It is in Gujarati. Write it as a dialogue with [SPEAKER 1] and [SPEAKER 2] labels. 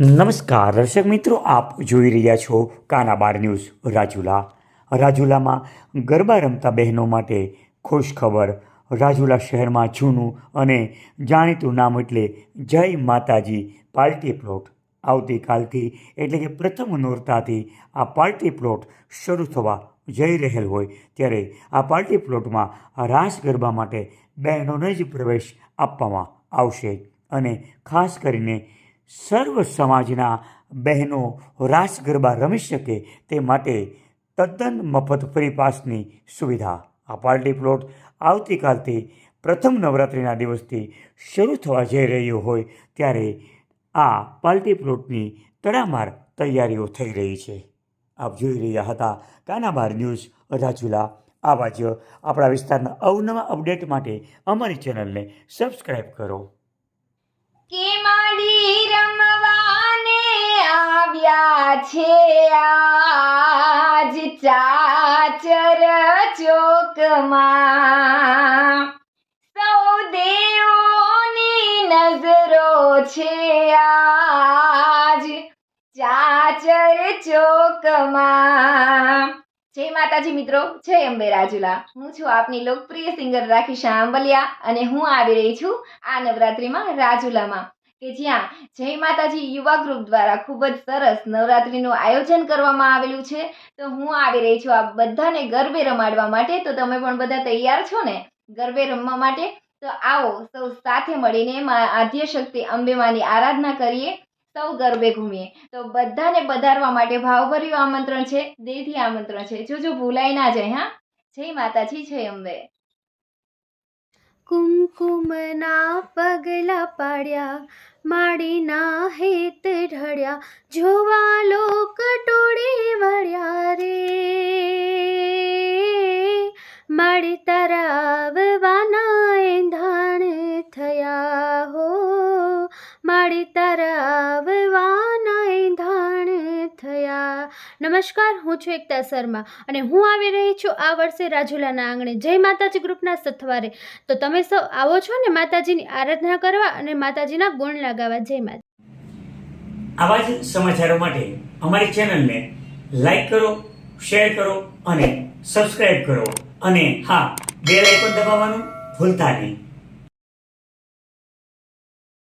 [SPEAKER 1] નમસ્કાર, દર્શક મિત્રો, આપ જોઈ રહ્યા છો કાનાબાર ન્યૂઝ, રાજુલા. રાજુલામાં ગરબા રમતા બહેનો માટે ખુશ ખબર. રાજુલા શહેરમાં જૂનું અને જાણીતું નામ એટલે જય માતાજી પાર્ટી પ્લોટ. આવતીકાલથી એટલે કે પ્રથમ નોરતાથી આ પાર્ટી પ્લોટ શરૂ થવા જઈ રહેલ હોય ત્યારે આ પાર્ટી પ્લોટમાં રાસ ગરબા માટે બહેનોને જ પ્રવેશ આપવામાં આવશે. અને ખાસ કરીને સર્વ સમાજના બહેનો રાસ ગરબા રમી શકે તે માટે તદ્દન મફત ફ્રી પાસની સુવિધા. આ પાર્ટી પ્લોટ આવતીકાલથી પ્રથમ નવરાત્રિના દિવસથી શરૂ થવા જઈ રહ્યો હોય ત્યારે આ પાર્ટી પ્લોટની તડામાર તૈયારીઓ થઈ રહી છે. આપ જોઈ રહ્યા હતા કાનાબાર ન્યૂઝ રાજુલા આવા જ આપણા વિસ્તારના અવનવા અપડેટ માટે અમારી ચેનલને સબસ્ક્રાઈબ કરો.
[SPEAKER 2] કે રમવાને આવ્યા છે આજ ચાચર ચોકમાં. સૌ દેવોની નજરો છે આજ ચાચર ચોકમાં. જય માતાજી મિત્રો, જય અંબે રાજુલા. હું છું આપની લોકપ્રિય સિંગર રાખી શાહ આંબલિયા અને હું આવી રહી છું આ નવરાત્રિમાં રાજુલામાં. કે જ્યાં જય માતાજી યુવા ગ્રુપ દ્વારા ખૂબ જ સરસ નવરાત્રિનું આયોજન કરવામાં આવેલું છે, તો હું આવી રહી છું આ બધાને ગરબે રમાડવા માટે. તો તમે પણ બધા તૈયાર છો ને? ગરબે રમવા માટે? તો આવો સૌ સાથે મળીને આદ્ય શક્તિ અંબેમાની આરાધના કરીએ, સૌ ગરબે ઘૂમીએ. તો બધાને પધારવા માટે ભાવભર્યું આમંત્રણ છે દેહથી આમંત્રણ છે. જો જો ભૂલાઈ ના જાય, હા? જય માતાજી, જય અંબે.
[SPEAKER 3] કુમકુમના પગલા પાડ્યા, માડીના હેત ઢળ્યા, જોવા લોક ટોળે વળ્યા રે. માડી તારા આવવાના એંધાણ થયા હો માડી તારા આવવાના એંધાણ નમસ્કાર, હું છું એકતા શર્મા અને હું આવી રહી છું આ વર્ષે રાજુલાના આંગણે. જય માતાજી ગ્રુપના સથવારે. તો તમે સૌ આવો છો ને માતાજીની આરાધના કરવા અને માતાજીના ગુણ લગાવવા. જય માતા.
[SPEAKER 1] આવા જ સમાચારો માટે અમારી ચેનલને લાઈક કરો, શેર કરો અને સબસ્ક્રાઇબ કરો. અને હા, બેલ આઇકોન દબાવવાનું ભૂલતા નહીં.